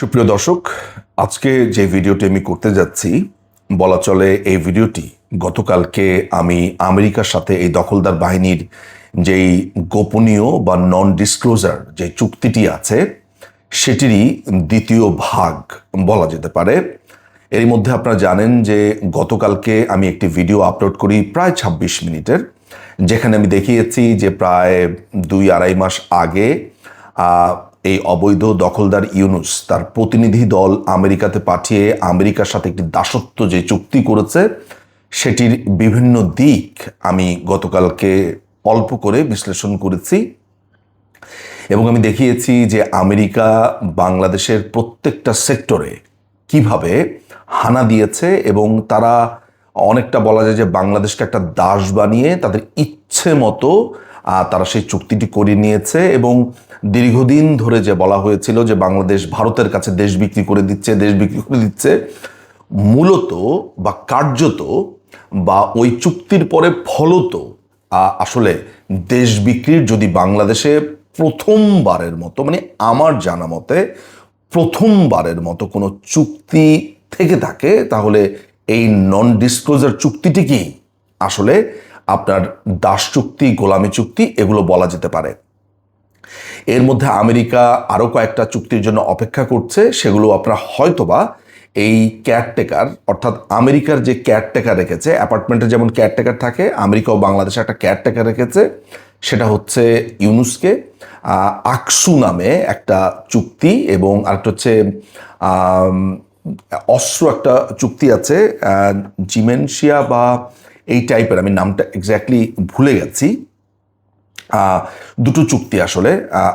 সুপ্রিয় দর্শক, আজকে যে ভিডিওটি আমি করতে যাচ্ছি, বলা চলে এই ভিডিওটি। গতকালকে আমি আমেরিকার সাথে এই দখলদার বাহিনীর যেই গোপনীয় বা নন ডিসক্লোজার যে চুক্তিটি আছে, সেটিরই দ্বিতীয় ভাগ বলা যেতে পারে। এর মধ্যে আপনারা জানেন যে গতকালকে আমি একটি ভিডিও আপলোড করি প্রায় ২৬ মিনিটের, যেখানে আমি দেখিয়েছি যে প্রায় দুই আড়াই মাস আগে এই অবৈধ দখলদার ইউনুস তার প্রতিনিধি দল আমেরিকাতে পাঠিয়ে আমেরিকার সাথে একটি দাসত্ব যে চুক্তি করেছে, সেটির বিভিন্ন দিক আমি গতকালকে অল্প করে বিশ্লেষণ করেছি এবং আমি দেখিয়েছি যে আমেরিকা বাংলাদেশের প্রত্যেকটা সেক্টরে কীভাবে হানা দিয়েছে এবং তারা অনেকটা বলা যায় যে বাংলাদেশকে একটা দাস বানিয়ে তাদের ইচ্ছে মতো তারা সেই চুক্তিটি করিয়ে নিয়েছে এবং দীর্ঘদিন ধরে যে বলা হয়েছিল যে বাংলাদেশ ভারতের কাছে দেশ বিক্রি করে দিচ্ছে, দেশ বিক্রি করে দিচ্ছে, মূলত বা কার্যত বা ওই চুক্তির পরে ফলত আসলে দেশ বিক্রির যদি বাংলাদেশে প্রথমবারের মতো মানে আমার জানা মতে প্রথমবারের মতো কোনো চুক্তি থেকে থাকে, তাহলে এই নন ডিসক্লোজার চুক্তিটি কি? আসলে আপনার দাস চুক্তি, গোলামি চুক্তি, এগুলো বলা যেতে পারে। এর মধ্যে আমেরিকা আরও কয়েকটা চুক্তির জন্য অপেক্ষা করছে, সেগুলো আপনারা হয়তোবা এই কেয়ারটেকার অর্থাৎ আমেরিকার যে কেয়ারটেকার রেখেছে অ্যাপার্টমেন্টে যেমন কেয়ারটেকার থাকে, আমেরিকা ও বাংলাদেশে একটা কেয়ারটেকার রেখেছে, সেটা হচ্ছে ইউনুসকে। আকসু নামে একটা চুক্তি এবং আরেকটা হচ্ছে অস্ত্র একটা চুক্তি আছে জিমেনশিয়া বা এই টাইপের আমি নামটা এক্স্যাক্টলি ভুলে গেছি। দুটো চুক্তি আসলে।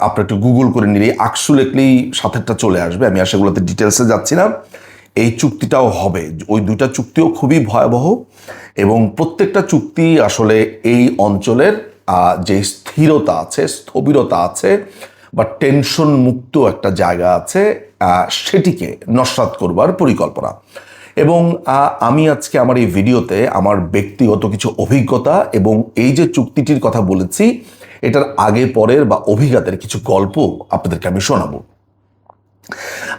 আপনারা একটু গুগল করে নিলেই আকসু লেখলেই সাথেরটা চলে আসবে। আমি আর সেগুলোতে ডিটেলসে যাচ্ছি না। এই চুক্তিটাও হবে। ওই দুইটা চুক্তিও খুবই ভয়াবহ এবং প্রত্যেকটা চুক্তি আসলে এই অঞ্চলের যে স্থিরতা আছে, স্থবিরতা আছে বা টেনশন মুক্ত একটা জায়গা আছে সেটিকে নস্বাত করবার পরিকল্পনা। এবং আমি আজকে আমার এই ভিডিওতে আমার ব্যক্তিগত কিছু অভিজ্ঞতা এবং এই যে চুক্তিটির কথা বলেছি, এটার আগে পরের বা অভিজ্ঞতার কিছু গল্প আপনাদেরকে আমি শোনাবো।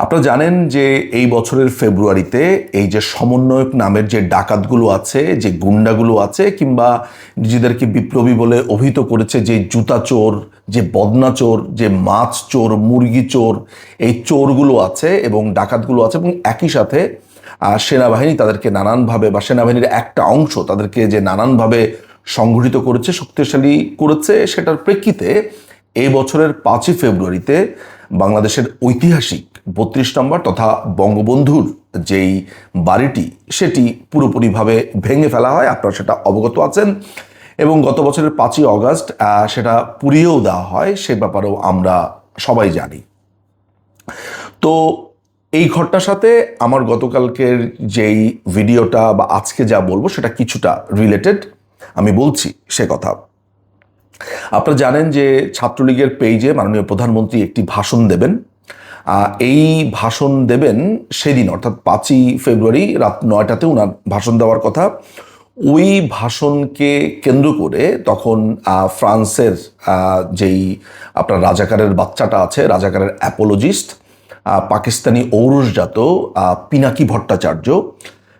আপনারা জানেন যে এই বছরের ফেব্রুয়ারিতে এই যে সমন্বয়ক নামের যে ডাকাতগুলো আছে, যে গুন্ডাগুলো আছে কিংবা নিজেদেরকে বিপ্লবী বলে অভিহিত করেছে যে জুতা চোর, যে বদনা চোর, যে মাছ চোর, মুরগি চোর, এই চোরগুলো আছে এবং ডাকাতগুলো আছে এবং একই সাথে সেনাবাহিনী তাদেরকে নানানভাবে বা সেনাবাহিনীর একটা অংশ তাদেরকে যে নানানভাবে সংগঠিত করেছে, শক্তিশালী করেছে, সেটার প্রেক্ষিতে এই বছরের পাঁচই ফেব্রুয়ারিতে বাংলাদেশের ঐতিহাসিক বত্রিশ নম্বর তথা বঙ্গবন্ধুর যেই বাড়িটি, সেটি পুরোপুরিভাবে ভেঙে ফেলা হয়, আপনারা সেটা অবগত আছেন। এবং গত বছরের পাঁচই অগাস্ট সেটা পুড়িয়েও দেওয়া হয়, সে ব্যাপারেও আমরা সবাই জানি। তো এই ঘরটার সাথে আমার গতকালকের যেই ভিডিওটা বা আজকে যা বলব সেটা কিছুটা রিলেটেড আমি বলছি সে কথা। আপনারা জানেন যে ছাত্রলীগের পেজে মাননীয় প্রধানমন্ত্রী একটি ভাষণ দেবেন। এই ভাষণ দেবেন সেদিন, অর্থাৎ পাঁচই ফেব্রুয়ারি রাত নয়টাতে ওনার ভাষণ দেওয়ার কথা। ওই ভাষণকে কেন্দ্র করে তখন ফ্রান্সের যেই আপনার রাজাকারের বাচ্চাটা আছে, রাজাকারের অ্যাপোলজিস্ট পাকিস্তানি ঔরসজাত পিনাকি ভট্টাচার্য,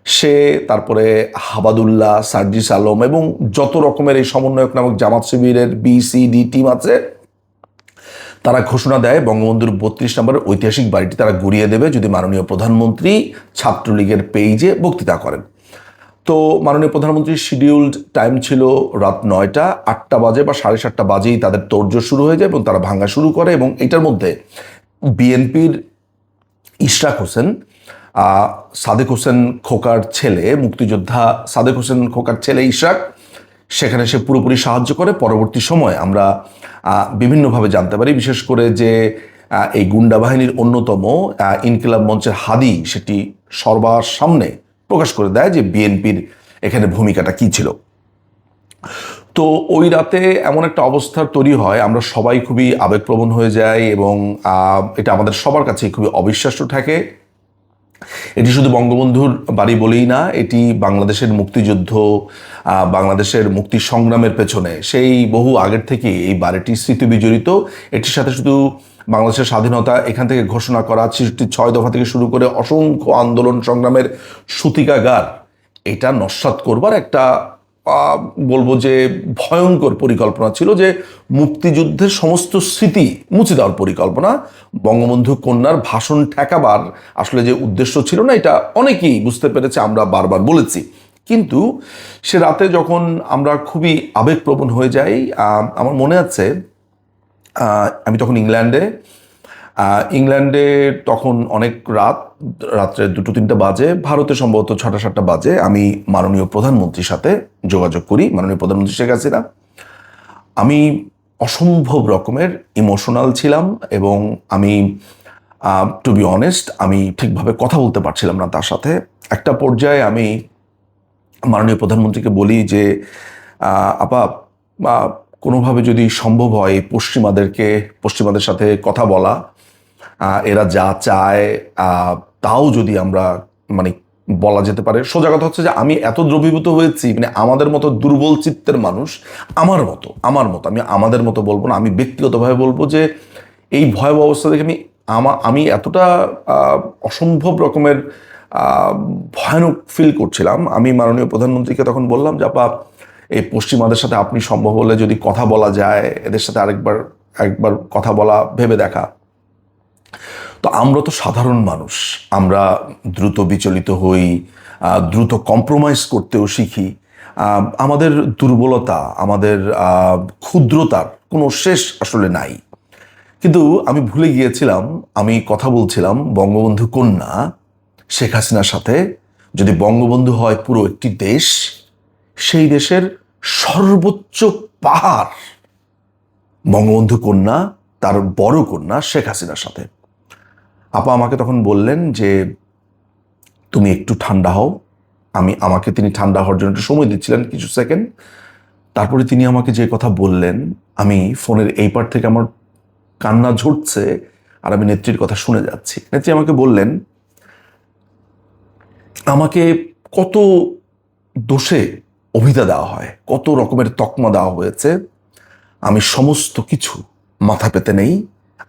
সে তারপরে হাবাদুল্লাহ, সার্জিস আলম এবং যত রকমের এই সমন্বয়ক নামক জামাত শিবিরের বিসিডি টিম আছে, তারা ঘোষণা দেয় বঙ্গবন্ধুর বত্রিশ নম্বরের ঐতিহাসিক বাড়িটি তারা গুড়িয়ে দেবে যদি মাননীয় প্রধানমন্ত্রী ছাত্রলীগের পেইজে বক্তৃতা করেন। তো মাননীয় প্রধানমন্ত্রীর শিডিউলড টাইম ছিল রাত নয়টা, আটটা বাজে বা সাড়ে সাতটা বাজেই তাদের তোড়জোড় শুরু হয়ে যায় এবং তারা ভাঙা শুরু করে এবং এটার মধ্যে বিএনপির ইশরাক হোসেন সাদেক হোসেন খোকার ছেলে, মুক্তিযোদ্ধা সাদেক হোসেন খোকার ছেলে ইশরাক, সেখানে সে পুরোপুরি সাহায্য করে। পরবর্তী সময় আমরা বিভিন্নভাবে জানতে পারি, বিশেষ করে যে এই গুন্ডা বাহিনীর অন্যতম ইনকিলাব মঞ্চের হাদি সেটি সর্বার সামনে প্রকাশ করে দেয় যে বিএনপির এখানে ভূমিকাটা কী ছিল। তো ওই রাতে এমন একটা অবস্থার তৈরি হয়, আমরা সবাই খুবই আবেগপ্রবণ হয়ে যাই এবং এটা আমাদের সবার কাছে খুবই অবিশ্বাস্য থাকে। এটি শুধু বঙ্গবন্ধুর বাড়ি বলেই না, এটি বাংলাদেশের মুক্তিযুদ্ধ বাংলাদেশের মুক্তি সংগ্রামের পেছনে। সেই বহু আগের থেকে এই বাড়িটি স্মৃতি বিজড়িত। এটির সাথে শুধু বাংলাদেশের স্বাধীনতা এখান থেকে ঘোষণা করা ছেষট্টি ছয় দফা থেকে শুরু করে অসংখ্য আন্দোলন সংগ্রামের সূতিকাগার, এটা নস্বাত করবার একটা বলব যে ভয়ঙ্কর পরিকল্পনা ছিল যে মুক্তিযুদ্ধের সমস্ত স্মৃতি মুছে দেওয়ার পরিকল্পনা। বঙ্গবন্ধু কন্যার ভাষণ ঠেকাবার আসলে যে উদ্দেশ্য ছিল না, এটা অনেকেই বুঝতে পেরেছে, আমরা বারবার বলেছি। কিন্তু সে রাতে যখন আমরা খুবই আবেগপ্রবণ হয়ে যাই আমার মনে আছে আমি তখন ইংল্যান্ডে ইংল্যান্ডে তখন অনেক রাত, রাত্রে দুটো তিনটা বাজে, ভারতে সম্ভবত ছটা সাতটা বাজে। আমি মাননীয় প্রধানমন্ত্রীর সাথে যোগাযোগ করি, মাননীয় প্রধানমন্ত্রী শেখ হাসিনা। আমি অসম্ভব রকমের ইমোশনাল ছিলাম এবং আমি টু বি অনেস্ট আমি ঠিকভাবে কথা বলতে পারছিলাম না তার সাথে। একটা পর্যায়ে আমি মাননীয় প্রধানমন্ত্রীকে বলি যে আপা কোনোভাবে যদি সম্ভব হয় পশ্চিমাদেরকে, পশ্চিমাদের সাথে কথা বলা এরা যা চায় তাও যদি আমরা মানে বলা যেতে পারে, সোজা কথা হচ্ছে যে আমি এত দ্রবীভূত হয়েছি মানে আমাদের মতো দুর্বল চিত্তের মানুষ, আমার মতো আমার মতো, আমি আমাদের মতো বলব না, আমি ব্যক্তিগতভাবে বলব যে এই ভয়াবহ অবস্থা দেখে আমি, আমা, আমি এতটা অসম্ভব রকমের ভয়ানক ফিল করছিলাম। আমি মাননীয় প্রধানমন্ত্রীকে তখন বললাম যে, আপা, এই পশ্চিমাদের সাথে আপনি সম্ভব হলে যদি কথা বলা যায়, এদের সাথে আরেকবার, একবার কথা বলা, ভেবে দেখা। তো আমরা তো সাধারণ মানুষ। আমরা দ্রুত বিচলিত হই দ্রুত কম্প্রোমাইজ করতেও শিখি। আমাদের দুর্বলতা, আমাদের ক্ষুদ্রতার কোনো শেষ আসলে নাই। কিন্তু আমি ভুলে গিয়েছিলাম, আমি কথা বলছিলাম বঙ্গবন্ধু কন্যা শেখ হাসিনার সাথে। যদি বঙ্গবন্ধু হয় পুরো একটি দেশ, সেই দেশের সর্বোচ্চ পাহাড় বঙ্গবন্ধু কন্যা, তার বড় কন্যা শেখ হাসিনার সাথে। আপা আমাকে তখন বললেন যে, তুমি একটু ঠান্ডা হও। আমি, আমাকে তিনি ঠান্ডা হওয়ার জন্য একটু সময় দিচ্ছিলেন কিছু সেকেন্ড তারপরে তিনি আমাকে যে কথা বললেন, আমি ফোনের এই পার থেকে আমার কান্না ঝরছে আর আমি নেত্রীর কথা শুনে যাচ্ছি। নেত্রী আমাকে বললেন, আমাকে কত দোষে অভিধা দেওয়া হয়, কত রকমের তকমা দেওয়া হয়েছে। আমি সমস্ত কিছু মাথা পেতে নেই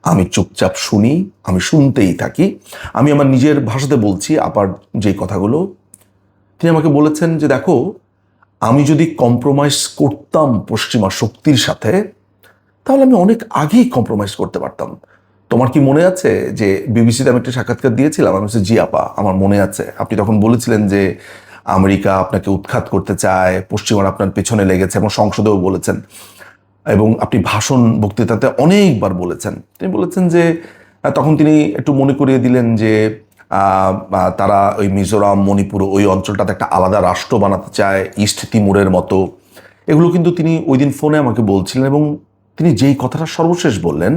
আমি চুপচাপ শুনি, আমি শুনতেই থাকি। আমি আমার নিজের ভাষাতে বলছি, আপার যে কথাগুলো। তিনি আমাকে বলেছেন যে, দেখো, আমি যদি কম্প্রোমাইজ করতাম পশ্চিমা শক্তির সাথে, তাহলে আমি অনেক আগেই কম্প্রোমাইজ করতে পারতাম। তোমার কি মনে আছে যে বিবিসিতে আমি একটা সাক্ষাৎকার দিয়েছিলাম, আমি জি আপা, আমার মনে আছে। আপনি তখন বলেছিলেন যে, আমেরিকা আপনাকে উৎখাত করতে চায়, পশ্চিমারা আপনার পেছনে লেগেছে এবং সংসদেও বলেছেন। এবং আপনি ভাষণ বক্তৃতাতে অনেকবার বলেছেন। তিনি বলেছেন যে তখন তিনি একটু মনে করিয়ে দিলেন যে তারা ওই মিজোরাম, মণিপুর ওই অঞ্চলটাতে একটা আলাদা রাষ্ট্র বানাতে চায়, ইস্ট তিমুরের মতো। এগুলো কিন্তু তিনি ওই দিন ফোনে আমাকে বলছিলেন এবং তিনি যেই কথাটা সর্বশেষ বললেন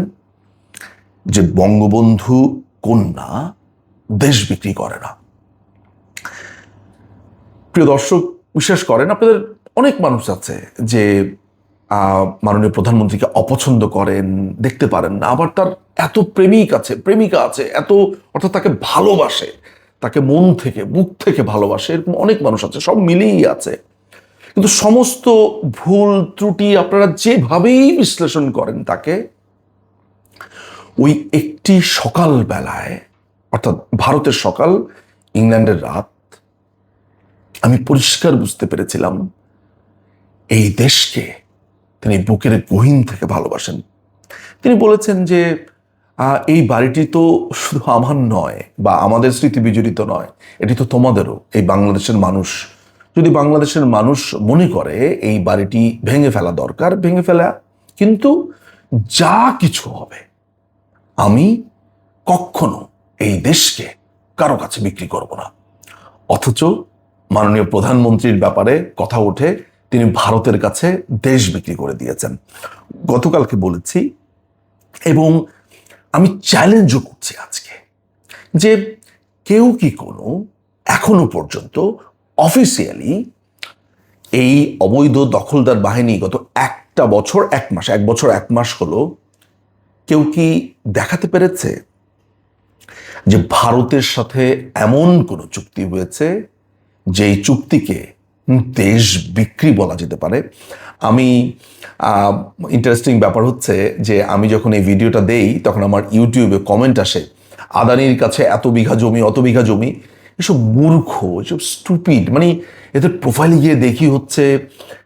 যে, বঙ্গবন্ধু কন্যা দেশ বিক্রি করে না। প্রিয় দর্শক, বিশ্বাস করেন, আপনাদের অনেক মানুষ আছে যে মাননীয় প্রধানমন্ত্রীকে অপছন্দ করেন, দেখতে পারেন না। আবার তার এত প্রেমিক আছে, প্রেমিকা আছে, এত, অর্থাৎ তাকে ভালোবাসে, তাকে মন থেকে বুক থেকে ভালোবাসে, এরকম অনেক মানুষ আছে, সব মিলেই আছে। কিন্তু সমস্ত ভুল, ত্রুটি আপনারা যেভাবেই বিশ্লেষণ করেন তাকে, ওই একটি সকাল বেলায় অর্থাৎ ভারতের সকাল, ইংল্যান্ডের রাত, আমি পরিষ্কার বুঝতে পেরেছিলাম, এই দেশকে তিনি বুকের গহীন থেকে ভালোবাসেন। তিনি বলেছেন যে এই বাড়িটি তো শুধু আমার নয় বা আমাদের স্মৃতি বিজড়িত নয়, এটি তো তোমাদেরও, এই বাংলাদেশের মানুষ। যদি বাংলাদেশের মানুষ মনে করে এই বাড়িটি ভেঙে ফেলা দরকার, ভেঙে ফেলা, কিন্তু যা কিছু হবে, আমি কখনো এই দেশকে কারও কাছে বিক্রি করব না। অথচ মাননীয় প্রধানমন্ত্রীর ব্যাপারে কথা ওঠে তিনি ভারতের কাছে দেশ বিক্রি করে দিয়েছেন। গতকালকে বলেছি, এবং আমি চ্যালেঞ্জও করছি আজকে যে কেউ কি কোনো এখনও পর্যন্ত অফিসিয়ালি এই অবৈধ দখলদার বাহিনী গত একটা বছর, এক মাস, এক বছর, এক মাস হলো কেউ কি দেখাতে পেরেছে যে ভারতের সাথে এমন কোনো চুক্তি হয়েছে যেই চুক্তিকে দেশ বিক্রি বলা যেতে পারে। আমি ইন্টারেস্টিং ব্যাপার হচ্ছে যে আমি যখন এই ভিডিওটা দেই, তখন আমার ইউটিউবে কমেন্ট আসে, আদানির কাছে এত বিঘা জমি, অত বিঘা জমি। এসব মূর্খ, এসব স্টুপিড মানে এদের প্রোফাইলে গিয়ে দেখি হচ্ছে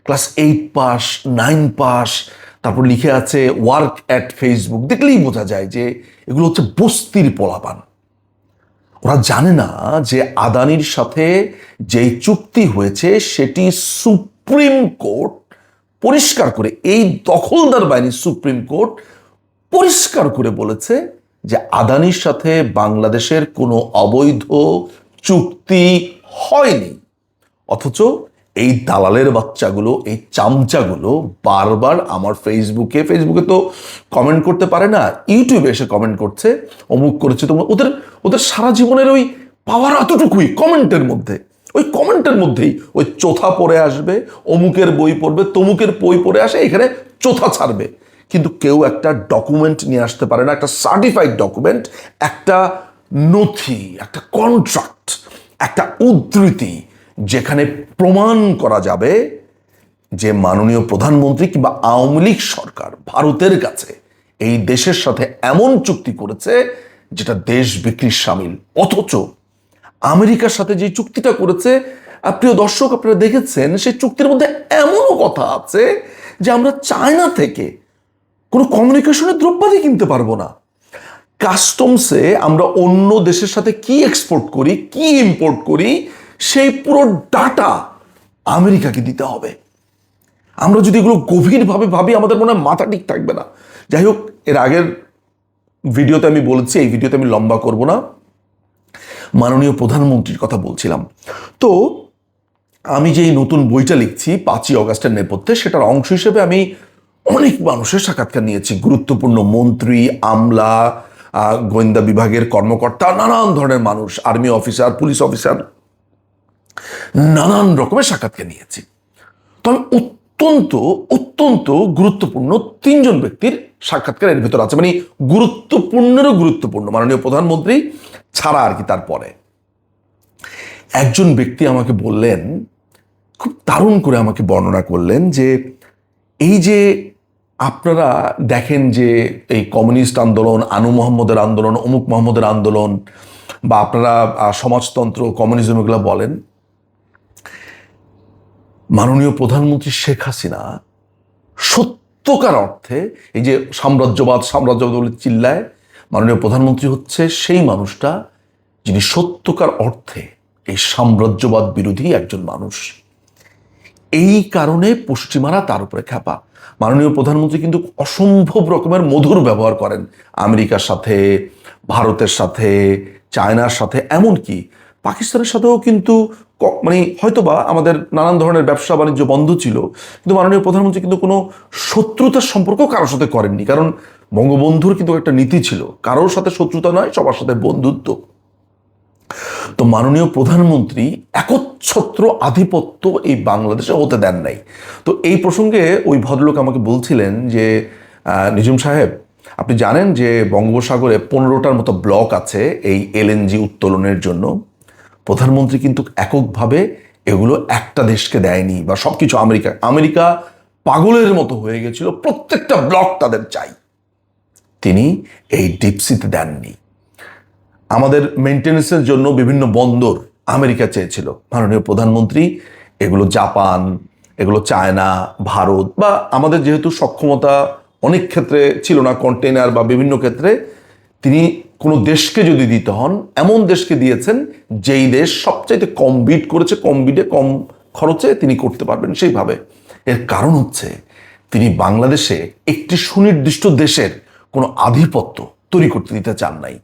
class eight pass nine pass, তারপর লিখে আছে ওয়ার্ক অ্যাট ফেসবুক দেখলেই বোঝা যায় যে এগুলো হচ্ছে বস্তির পোলাপান। ওরা জানে না যে আদানির সাথে যেই চুক্তি হয়েছে, সেটি সুপ্রিম কোর্ট পরিষ্কার করে, এই দখলদার বাহিনী সুপ্রিম কোর্ট পরিষ্কার করে বলেছে যে আদানির সাথে বাংলাদেশের কোনো অবৈধ চুক্তি হয়নি। অথচ এই দালালের বাচ্চাগুলো, এই চামচাগুলো বারবার আমার ফেসবুকে ফেসবুকে তো কমেন্ট করতে পারে না ইউটিউবে এসে কমেন্ট করছে, অমুক করেছে, তোমার, ওদের ওদের সারা জীবনের ওই পাওয়ার এতটুকুই কমেন্টের মধ্যে, ওই কমেন্টের মধ্যেই, ওই চোথা পড়ে আসবে, অমুকের বই পড়বে, তমুকের বই পড়ে আসে, এখানে চোথা ছাড়বে। কিন্তু কেউ একটা ডকুমেন্ট নিয়ে আসতে পারে না, একটা সার্টিফাইড ডকুমেন্ট একটা নথি, একটা কন্ট্রাক্ট একটা উদ্ধৃতি যেখানে প্রমাণ করা যাবে যে মাননীয় প্রধানমন্ত্রী কিংবা আওয়ামী লীগ সরকার ভারতের কাছে এই দেশের সাথে এমন চুক্তি করেছে যেটা দেশ বিক্রির সামিল। অথচ আমেরিকার সাথে যে চুক্তিটা করেছে প্রিয় দর্শক, আপনারা দেখেছেন, সেই চুক্তির মধ্যে এমনও কথা আছে যে আমরা চায়না থেকে কোনো কমিউনিকেশনের দ্রব্যাদি কিনতে পারব না। কাস্টমসে আমরা অন্য দেশের সাথে কি এক্সপোর্ট করি, কি ইম্পোর্ট করি সেই পুরো ডাটা আমেরিকাকে দিতে হবে। আমরা যদি এগুলো গভীরভাবে ভাবি, আমাদের মনে হয় মাথা ঠিক থাকবে না। যাই হোক, এর আগের ভিডিওতে আমি বলেছি, এই ভিডিওতে আমি লম্বা করব না। মাননীয় প্রধানমন্ত্রীর কথা বলছিলাম। তো, আমি যে নতুন বইটা লিখছি, পাঁচই অগাস্টের নেপথ্যে, সেটার অংশ হিসেবে আমি অনেক মানুষের সাক্ষাৎকার নিয়েছি। গুরুত্বপূর্ণ মন্ত্রী, আমলা গোয়েন্দা বিভাগের কর্মকর্তা, নানান ধরনের মানুষ, আর্মি অফিসার, পুলিশ অফিসার। নানান রকমের সাক্ষাৎকার নিয়েছি। তো আমি অত্যন্ত অত্যন্ত গুরুত্বপূর্ণ তিনজন ব্যক্তির সাক্ষাৎকার এর ভেতর আছে। মানে গুরুত্বপূর্ণেরও গুরুত্বপূর্ণ। মাননীয় প্রধানমন্ত্রী ছাড়া আর কি তারপরে একজন ব্যক্তি আমাকে বললেন, খুব দারুণ করে আমাকে বর্ণনা করলেন যে, এই যে আপনারা দেখেন যে এই কমিউনিস্ট আন্দোলন, আনু মোহাম্মদের আন্দোলন, অমুক মোহাম্মদের আন্দোলন, বা আপনারা সমাজতন্ত্র, কমিউনিজম এগুলো বলেন মাননীয় প্রধানমন্ত্রী শেখ হাসিনা সত্যকার অর্থে এই যে সাম্রাজ্যবাদ সাম্রাজ্যবাদ বলে চিল্লায় মাননীয় প্রধানমন্ত্রী হচ্ছে সেই মানুষটা যিনি সত্যকার অর্থে এই সাম্রাজ্যবাদ বিরোধী একজন মানুষ। এই কারণে পশ্চিমারা তার উপরে খ্যাপা। মাননীয় প্রধানমন্ত্রী কিন্তু অসম্ভব রকমের মধুর ব্যবহার করেন। আমেরিকার সাথে, ভারতের সাথে, চায়নার সাথে, এমনকি পাকিস্তানের সাথেও কিন্তু মানে হয়তোবা আমাদের নানান ধরনের ব্যবসা বাণিজ্য বন্ধ ছিল, কিন্তু মাননীয় প্রধানমন্ত্রী কিন্তু কোনো শত্রুতার সম্পর্ক কারোর সাথে করেননি, কারণ বঙ্গবন্ধুর কিন্তু একটা নীতি ছিল, কারোর সাথে শত্রুতা নয়, সবার সাথে বন্ধুত্ব। তো মাননীয় প্রধানমন্ত্রী একচ্ছত্র আধিপত্য এই বাংলাদেশে হতে দেন নাই। তো এই প্রসঙ্গে ওই ভদ্রলোক আমাকে বলছিলেন যে নিজুম সাহেব, আপনি জানেন যে বঙ্গোপসাগরে পনেরোটার মতো ব্লক আছে এই এলএনজি উত্তোলনের জন্য। প্রধানমন্ত্রী কিন্তু এককভাবে এগুলো একটা দেশকে দেয়নি বা সব কিছু আমেরিকা। আমেরিকা পাগলের মতো হয়ে গেছিল, প্রত্যেকটা ব্লক তাদের চাই। তিনি এই ডিপসিতে দেননি। আমাদের মেনটেন্যান্সের জন্য বিভিন্ন বন্দর আমেরিকা চেয়েছিল। মাননীয় প্রধানমন্ত্রী, এগুলো জাপান, এগুলো চায়না, ভারত বা আমাদের যেহেতু সক্ষমতা অনেক ক্ষেত্রে ছিল না কন্টেনার বা বিভিন্ন ক্ষেত্রে, তিনি কোনো দেশকে যদি দিতে হন, এমন দেশকে দিয়েছেন যেই দেশ সবচাইতে কম বিট করেছে, কম বিটে কম খরচে তিনি করতে পারবেন সেইভাবে। এর কারণ হচ্ছে তিনি বাংলাদেশে একটি সুনির্দিষ্ট দেশের কোনো আধিপত্য তৈরি করতে দিতে চান নাই।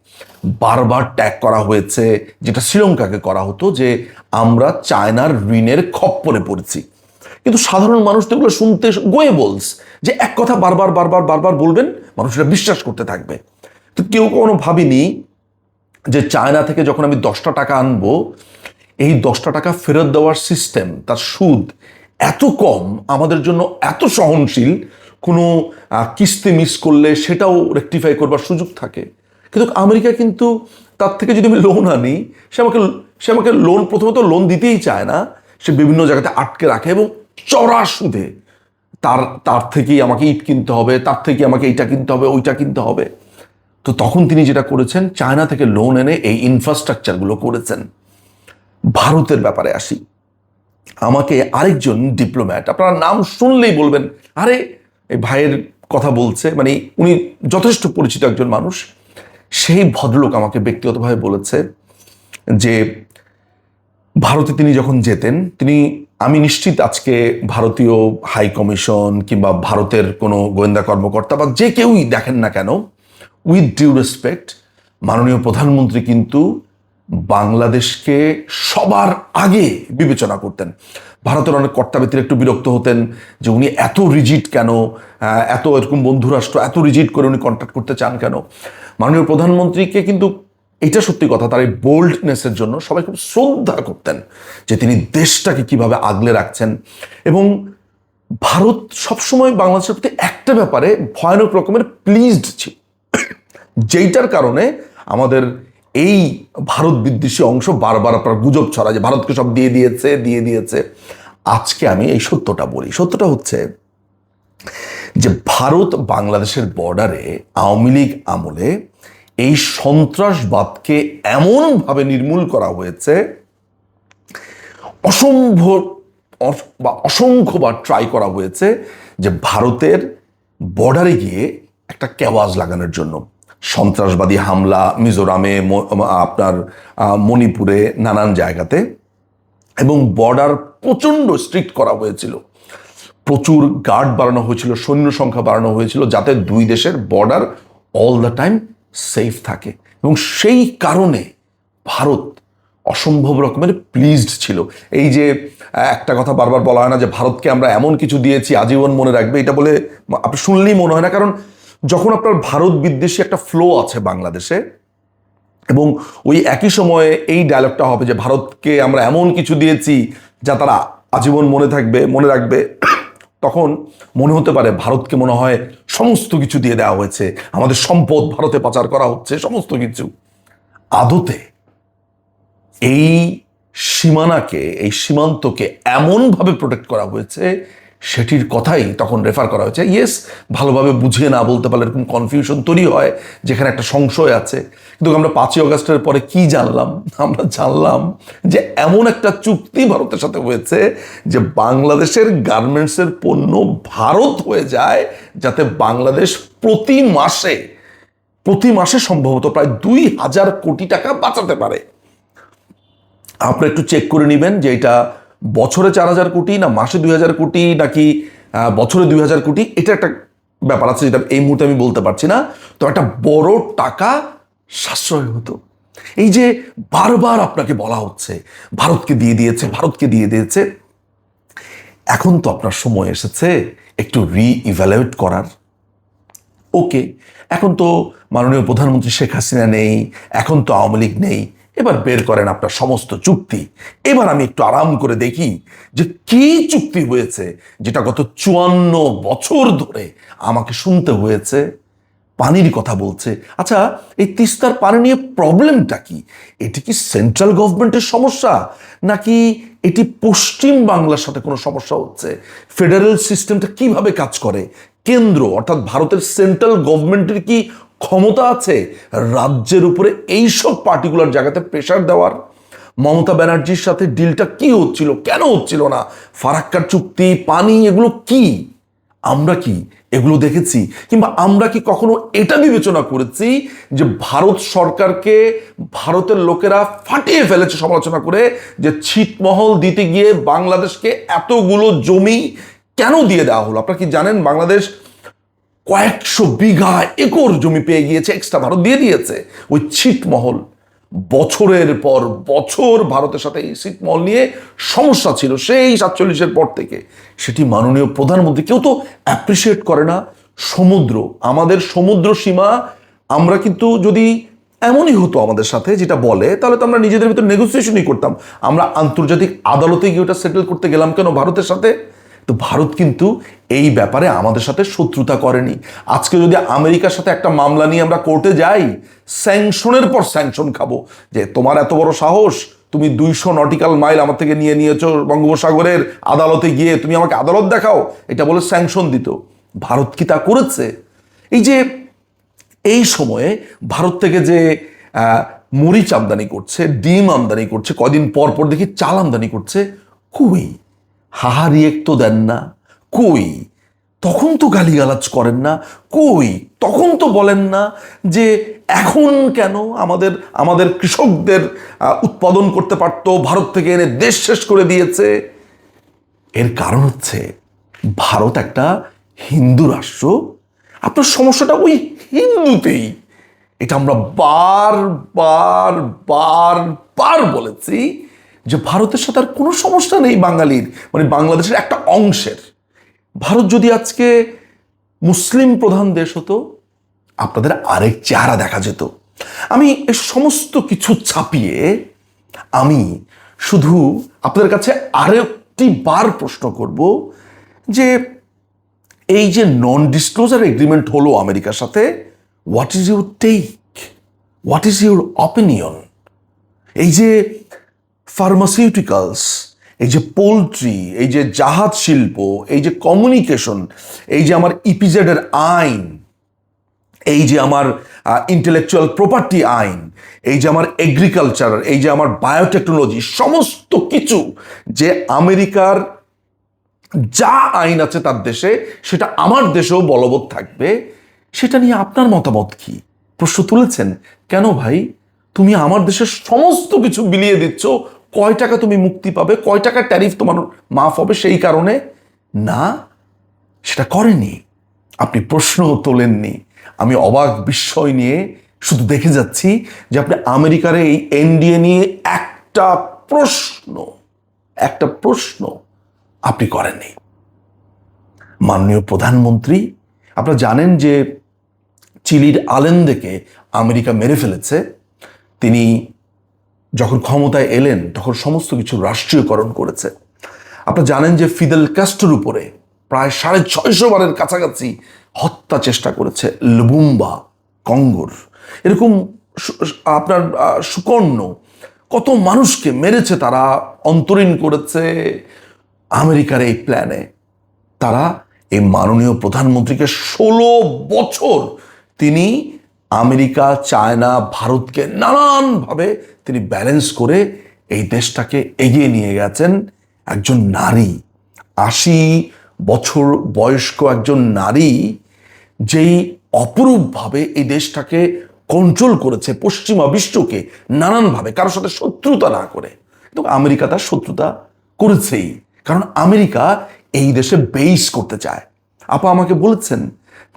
বারবার ট্যাগ করা হয়েছে, যেটা শ্রীলঙ্কাকে করা হতো যে আমরা চায়নার ঋণের খপ্পরে পড়েছি। কিন্তু সাধারণ মানুষ তো এগুলো শুনতে, গোয়ে বলস যে এক কথা বারবার বারবার বারবার বলবেন মানুষ এটা বিশ্বাস করতে থাকবে। তো কেউ কখনো ভাবিনি যে চায়না থেকে যখন আমি দশটা টাকা আনব, এই দশটা টাকা ফেরত দেওয়ার সিস্টেম তার সুদ এত কম, আমাদের জন্য এত সহনশীল, কোনো কিস্তি মিস করলে সেটাও রেকটিফাই করবার সুযোগ থাকে। কিন্তু আমেরিকা কিন্তু তার থেকে যদি আমি লোন আনি, সে আমাকে সে আমাকে লোন প্রথমত লোন দিতেই চায় না, সে বিভিন্ন জায়গাতে আটকে রাখে এবং চড়া সুদে। তার তার থেকেই আমাকে ইট কিনতে হবে, তার থেকে আমাকে এইটা কিনতে হবে, ওইটা কিনতে হবে। তো তখন তিনি যেটা করেছেন, চায়না থেকে লোন এনে এই ইনফ্রাস্ট্রাকচারগুলো করেছেন। ভারতের ব্যাপারে আসি। আমাকে আরেকজন ডিপ্লোম্যাট আপনারা নাম শুনলেই বলবেন, আরে, এই ভাইয়ের কথা বলছে। মানে উনি যথেষ্ট পরিচিত একজন মানুষ। সেই ভদ্রলোক আমাকে ব্যক্তিগতভাবে বলেছে যে, ভারতে তিনি যখন যেতেন, তিনি, আমি নিশ্চিত আজকে ভারতীয় হাই কমিশন কিংবা ভারতের কোনো গোয়েন্দা কর্মকর্তা বা যে কেউই দেখেন না কেন উইথ ডিউ রেসপেক্ট মাননীয় প্রধানমন্ত্রী কিন্তু বাংলাদেশকে সবার আগে বিবেচনা করতেন। ভারতের অনেক কর্তাব্যক্তিরা একটু বিরক্ত হতেন যে উনি এত রিজিট কেন এত এরকম বন্ধুরাষ্ট্র এত রিজিট করে উনি কন্ট্যাক্ট করতে চান কেন? মাননীয় প্রধানমন্ত্রীকে কিন্তু এটা সত্যি কথা, তার এই বোল্ডনেসের জন্য সবাই খুব শ্রদ্ধা করতেন যে তিনি দেশটাকে কীভাবে আগলে রাখছেন। এবং ভারত সবসময় বাংলাদেশের প্রতি একটা ব্যাপারে ভয়ানক রকমের প্লিজড ছিল। যেইটার কারণে আমাদের এই ভারত বিদ্বেষী অংশ বারবার আপনার গুজব ছড়া যে ভারতকে সব দিয়ে দিয়েছে দিয়ে দিয়েছে। আজকে আমি এই সত্যটা বলি। সত্যটা হচ্ছে যে ভারত বাংলাদেশের বর্ডারে আওয়ামী লীগ আমলে এই সন্ত্রাসবাদকে এমনভাবে নির্মূল করা হয়েছে, অসম্ভব অস- বা অসংখ্যবার ট্রাই করা হয়েছে যে ভারতের বর্ডারে গিয়ে একটা কেওয়াজ লাগানোর জন্য। সন্ত্রাসবাদী হামলা, মিজোরামে আপনার মণিপুরে, নানান জায়গাতে। এবং বর্ডার প্রচণ্ড স্ট্রিক্ট করা হয়েছিল। প্রচুর গার্ড বাড়ানো হয়েছিল, সৈন্য সংখ্যা বাড়ানো হয়েছিল, যাতে দুই দেশের border all the time safe থাকে। এবং সেই কারণে ভারত অসম্ভব রকমের প্লিজড ছিল। এই যে একটা কথা বারবার বলা হয় না যে, ভারতকে আমরা এমন কিছু দিয়েছি, আজীবন মনে রাখবে। এটা বলে আপনি শুনলেই মনে হয় না। কারণ যখন আপনার ভারত বিদ্বেষী একটা ফ্লো আছে বাংলাদেশে, এবং ওই একই সময়ে এই ডায়লগটা হবে যে ভারতকে আমরা এমন কিছু দিয়েছি যা তারা আজীবন মনে থাকবে, মনে রাখবে, তখন মনে হতে পারে ভারতকে মনে হয় সমস্ত কিছু দিয়ে দেওয়া হয়েছে। আমাদের সম্পদ ভারতে পাচার করা হচ্ছে, সমস্ত কিছু। আদতে এই সীমানাকে, এই সীমান্তকে এমনভাবে প্রোটেক্ট করা হয়েছে সেটির কথাই তখন রেফার করা হয়েছে। ইয়েস ভালোভাবে বুঝিয়ে না বলতে পারলে এরকম কনফিউশন তৈরি হয়, যেখানে একটা সংশয় আছে। কিন্তু আমরা পাঁচই অগস্টের পরে কি জানলাম? আমরা জানলাম যে এমন একটা চুক্তি ভারতের সাথে হয়েছে যে বাংলাদেশের গার্মেন্টসের পণ্য ভারত হয়ে যায়, যাতে বাংলাদেশ প্রতি মাসে প্রতি মাসে সম্ভবত প্রায় দুই হাজার কোটি টাকা বাঁচাতে পারে। আপনি একটু চেক করে নেবেন যে এটা বছরে চার হাজার কোটি না মাসে দুই হাজার কোটি নাকি বছরে দুই হাজার কোটি? এটা একটা ব্যাপার আছে যেটা এই মুহূর্তে আমি বলতে পারছি না। তো একটা বড় টাকা সাশ্রয় হতো। এই যে বারবার আপনাকে বলা হচ্ছে, ভারতকে দিয়ে দিয়েছে, ভারতকে দিয়ে দিয়েছে, এখন তো আপনার সময় এসেছে একটু রি ইভ্যালুয়েট করার। ওকে এখন তো মাননীয় প্রধানমন্ত্রী শেখ হাসিনা নেই, এখন তো আওয়ামী লীগ নেই এবার বের করেন আপনার সমস্ত চুক্তি। এবার আমি একটু আরাম করে দেখি যে কি চুক্তি হয়েছে যেটা গত চুয়ান্ন বছর ধরে আমাকে শুনতে হয়েছে, পানির কথা বলছে। আচ্ছা এই তিস্তার পানি নিয়ে প্রবলেমটা কি? এটি কি সেন্ট্রাল গভর্নমেন্টের সমস্যা? নাকি এটি পশ্চিম বাংলার সাথে কোনো সমস্যা হচ্ছে? ফেডারেল সিস্টেমটা কীভাবে কাজ করে? কেন্দ্র, অর্থাৎ ভারতের সেন্ট্রাল গভর্নমেন্টের কি ক্ষমতা আছে রাজ্যের উপরে এইসব পার্টিকুলার জায়গাতে প্রেশার দেওয়ার। মমতা ব্যানার্জির সাথে ডিলটা কি হচ্ছিল, কেন হচ্ছিল না? ফারাক্কার চুক্তি, পানি, এগুলো কি? আমরা কি? এগুলো দেখেছি। কিংবা আমরা কি কখনো এটা বিবেচনা করেছি যে ভারত সরকারকে ভারতের লোকেরা ফাটিয়ে ফেলেছে সমালোচনা করে যে ছিটমহল দিতে গিয়ে বাংলাদেশকে এতগুলো জমি কেন দিয়ে দেওয়া হলো? আপনারা কি জানেন বাংলাদেশ কয়েকশো বিঘা একর জমি পেয়ে গিয়েছে এক্সট্রা ভারত দিয়ে দিয়েছে ওই ছিটমহল। বছরের পর বছর ভারতের সাথে এই ছিটমহল নিয়ে সমস্যা ছিল। সেই সাতচল্লিশের পর থেকে সেটি মাননীয় প্রধানমন্ত্রী, কেউ তো অ্যাপ্রিসিয়েট করে না। সমুদ্র, আমাদের সমুদ্র সীমা, আমরা কিন্তু যদি এমনই হতো আমাদের সাথে যেটা বলে, তাহলে তো আমরা নিজেদের ভিতর নেগোসিয়েশনই করতাম। আমরা আন্তর্জাতিক আদালতে গিয়ে ওটা সেটেল করতে গেলাম কেন ভারতের সাথে? তো ভারত কিন্তু এই ব্যাপারে আমাদের সাথে শত্রুতা করেনি। আজকে যদি আমেরিকার সাথে একটা মামলা নিয়ে আমরা কোর্টে যাই, স্যাংশনের পর স্যাংশন খাব। যে তোমার এত বড় সাহস, তুমি দুইশো নটিক্যাল মাইল আমার থেকে নিয়ে নিয়েছো বঙ্গোপসাগরের আদালতে গিয়ে, তুমি আমাকে আদালত দেখাও, এটা বলে স্যাংশন দিত। ভারত কি তা করেছে? এই যে এই সময়ে ভারত থেকে যে মরিচ আমদানি করছে, ডিম আমদানি করছে কদিন পর পর দেখি চাল আমদানি করছে কই হাহারি এক তো দেন না। কই? তখন তো গালিগালাজ করেন না। কই? তখন তো বলেন না যে এখন কেন আমাদের আমাদের কৃষকদের উৎপাদন করতে পারতো, ভারত থেকে এনে দেশ শেষ করে দিয়েছে। এর কারণ হচ্ছে ভারত একটা হিন্দু রাষ্ট্র। আপনার সমস্যাটা ওই হিন্দুতেই। এটা আমরা বার বার বার বার বলেছি। যে ভারতের সাথে আর কোনো সমস্যা নেই বাঙালির মানে বাংলাদেশের একটা অংশের। ভারত যদি আজকে মুসলিম প্রধান দেশ হতো, আপনাদের আরেক চেহারা দেখা যেত। আমি এ সমস্ত কিছু ছাপিয়ে আমি শুধু আপনাদের কাছে আরেকটি বার প্রশ্ন করব যে এই যে নন ডিসক্লোজার এগ্রিমেন্ট হলো আমেরিকার সাথে what is your take what is your opinion এই যে ফার্মাসিউটিক্যালস এই যে পোলট্রি এই যে জাহাজ শিল্প, এই যে কমিউনিকেশন এই যে আমার ইপিজেডের আইন, এই যে আমার ইন্টেলেকচুয়াল প্রপার্টি আইন, এই যে আমার এগ্রিকালচার এই যে আমার বায়োটেকনোলজি সমস্ত কিছু যে আমেরিকার যা আইন আছে তার দেশে, সেটা আমার দেশেও বলবৎ থাকবে, সেটা নিয়ে আপনার মতামত কি? প্রশ্ন তুলেছেন? কেন ভাই? তুমি আমার দেশের সমস্ত কিছু বিলিয়ে দিচ্ছ কয় টাকা তুমি মুক্তি পাবে, কয় টাকা ট্যারিফ তোমার মাফ হবে সেই কারণে? না, সেটা করেনি। আপনি প্রশ্ন তোলেননি। আমি অবাক বিস্ময় নিয়ে শুধু দেখে যাচ্ছি যে আপনি আমেরিকার এই এনডিএ নিয়ে একটা প্রশ্ন একটা প্রশ্ন আপনি করেননি। মাননীয় প্রধানমন্ত্রী, আপনারা জানেন যে চিলির আলেন্দেকে আমেরিকা মেরে ফেলেছে। তিনি যখন ক্ষমতায় এলেন, তখন সমস্ত কিছু রাষ্ট্রীয়করণ করেছে। আপনারা জানেন যে ফিদেল ক্যাস্টোর উপরে প্রায় সাড়ে ছয়শো বারের কাছাকাছি হত্যা চেষ্টা করেছে লুবুম্বা কঙ্গোর। এরকম আপনার সুকর্ণ কত মানুষকে মেরেছে তারা, অন্তরীণ করেছে আমেরিকার এই প্ল্যানে। তারা এই মাননীয় প্রধানমন্ত্রীকে ষোলো বছর তিনি আমেরিকা, চায়না, ভারতকে নানানভাবে তিনি ব্যালেন্স করে এই দেশটাকে এগিয়ে নিয়ে গেছেন একজন নারী। আশি বছর বয়স্ক একজন নারী যেই অপরূপভাবে এই দেশটাকে কন্ট্রোল করেছে পশ্চিমা বিশ্বকে নানানভাবে, কারোর সাথে শত্রুতা না করে। কিন্তু আমেরিকা তার শত্রুতা করেছেই, কারণ আমেরিকা এই দেশে বেইস করতে চায়। আপা আমাকে বলেছেন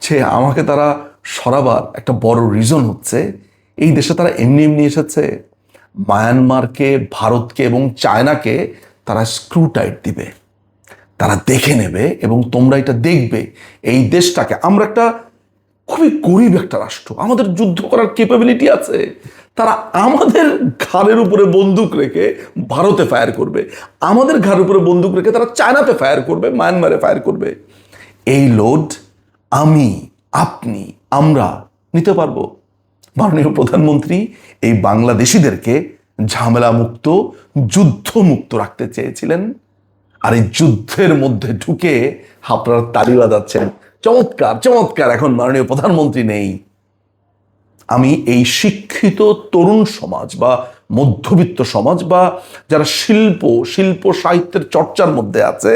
যে আমাকে তারা সরাবার একটা বড় রিজন হচ্ছে, এই দেশে তারা এমনি এমনি এসেছে। মায়ানমারকে, ভারতকে এবং চায়নাকে তারা স্ক্রু টাইট দিবে। তারা দেখে নেবে এবং তোমরা এটা দেখবে এই দেশটাকে। আমরা একটা খুবই গরিব একটা রাষ্ট্র। আমাদের যুদ্ধ করার ক্যাপাবিলিটি আছে। তারা আমাদের ঘাড়ের উপরে বন্দুক রেখে ভারতে ফায়ার করবে। আমাদের ঘাড়ের উপরে বন্দুক রেখে তারা চায়নাতে ফায়ার করবে, মায়ানমারে ফায়ার করবে। এই লোড আমি, আপনি, আমরা নিতে পারব। মাননীয় প্রধানমন্ত্রী এই বাংলাদেশিদেরকে ঝামেলা মুক্ত যুদ্ধ মুক্ত রাখতে চেয়েছিলেন আর এই যুদ্ধের মধ্যে ঢুকে আপনারা তালি বাজাচ্ছেন। চমৎকার চমৎকার, এখন মাননীয় প্রধানমন্ত্রী নেই। আমি এই শিক্ষিত তরুণ সমাজ বা মধ্যবিত্ত সমাজ বা যারা শিল্প শিল্প সাহিত্যের চর্চার মধ্যে আছে,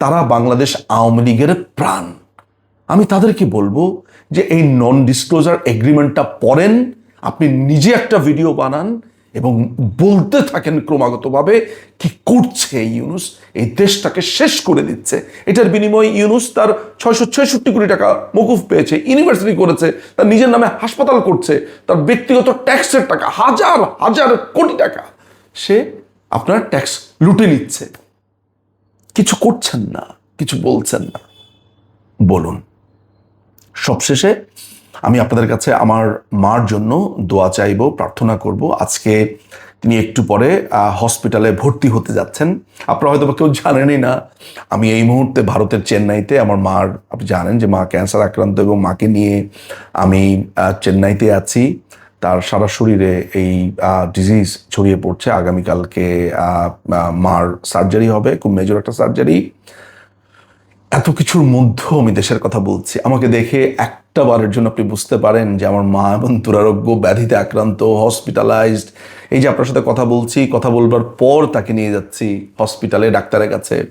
তারা বাংলাদেশ আওয়ামী লীগের প্রাণ। আমি তাদেরকে বলব যে এই নন ডিসক্লোজার এগ্রিমেন্টটা পড়েন, আপনি নিজে একটা ভিডিও বানান এবং বলতে থাকেন ক্রমাগতভাবে কি করছে ইউনুস, এই দেশটাকে শেষ করে দিচ্ছে। এটার বিনিময়ে ইউনুস তার ছয়শো ছেষট্টি কোটি টাকা মকুফ পেয়েছে ইউনিভার্সিটি করেছে, তার নিজের নামে হাসপাতাল করছে, তার ব্যক্তিগত ট্যাক্সের টাকা, হাজার হাজার কোটি টাকা। সে আপনার ট্যাক্স লুটে নিচ্ছে। কিছু করছেন না, কিছু বলছেন না। বলুন। সবশেষে আমি আপনাদের কাছে আমার মার জন্য দোয়া চাইব, প্রার্থনা করব। আজকে তিনি একটু পরে হসপিটালে ভর্তি হতে যাচ্ছেন। আপনারা হয়তো কেউ জানেনই না, আমি এই মুহূর্তে ভারতের চেন্নাইতে আমার মার, আপনি জানেন যে মা ক্যান্সার আক্রান্ত এবং মাকে নিয়ে আমি চেন্নাইতে আছি। তার সারা শরীরে এই ডিজিজ ছড়িয়ে পড়ছে। আগামীকালকে মার সার্জারি হবে, খুব মেজর একটা সার্জারি এত কিছুর মধ্যেও আমি দেশের কথা বলছি। আমাকে দেখে একটা বারের জন্য আপনি বুঝতে পারেন যে আমার মা এবং দুরারোগ্য, ব্যাধিতে আক্রান্ত হসপিটালাইজড এই যে আপনার সাথে কথা বলছি, কথা বলবার পর তাকে নিয়ে যাচ্ছি হসপিটালে ডাক্তারের কাছে।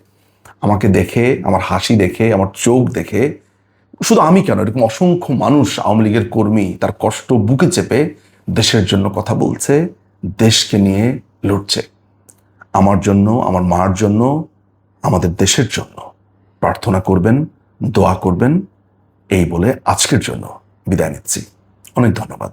আমাকে দেখে, আমার হাসি দেখে, আমার চোখ দেখে, শুধু আমি কেন, এরকম অসংখ্য মানুষ আওয়ামী লীগের কর্মী, তার কষ্ট বুকে চেপে দেশের জন্য কথা বলছে, দেশকে নিয়ে লড়ছে। আমার জন্য, আমার মার জন্য, আমাদের দেশের জন্য। প্রার্থনা করবেন দোয়া করবেন এই বলে আজকের জন্য বিদায় নিচ্ছি। অনেক ধন্যবাদ।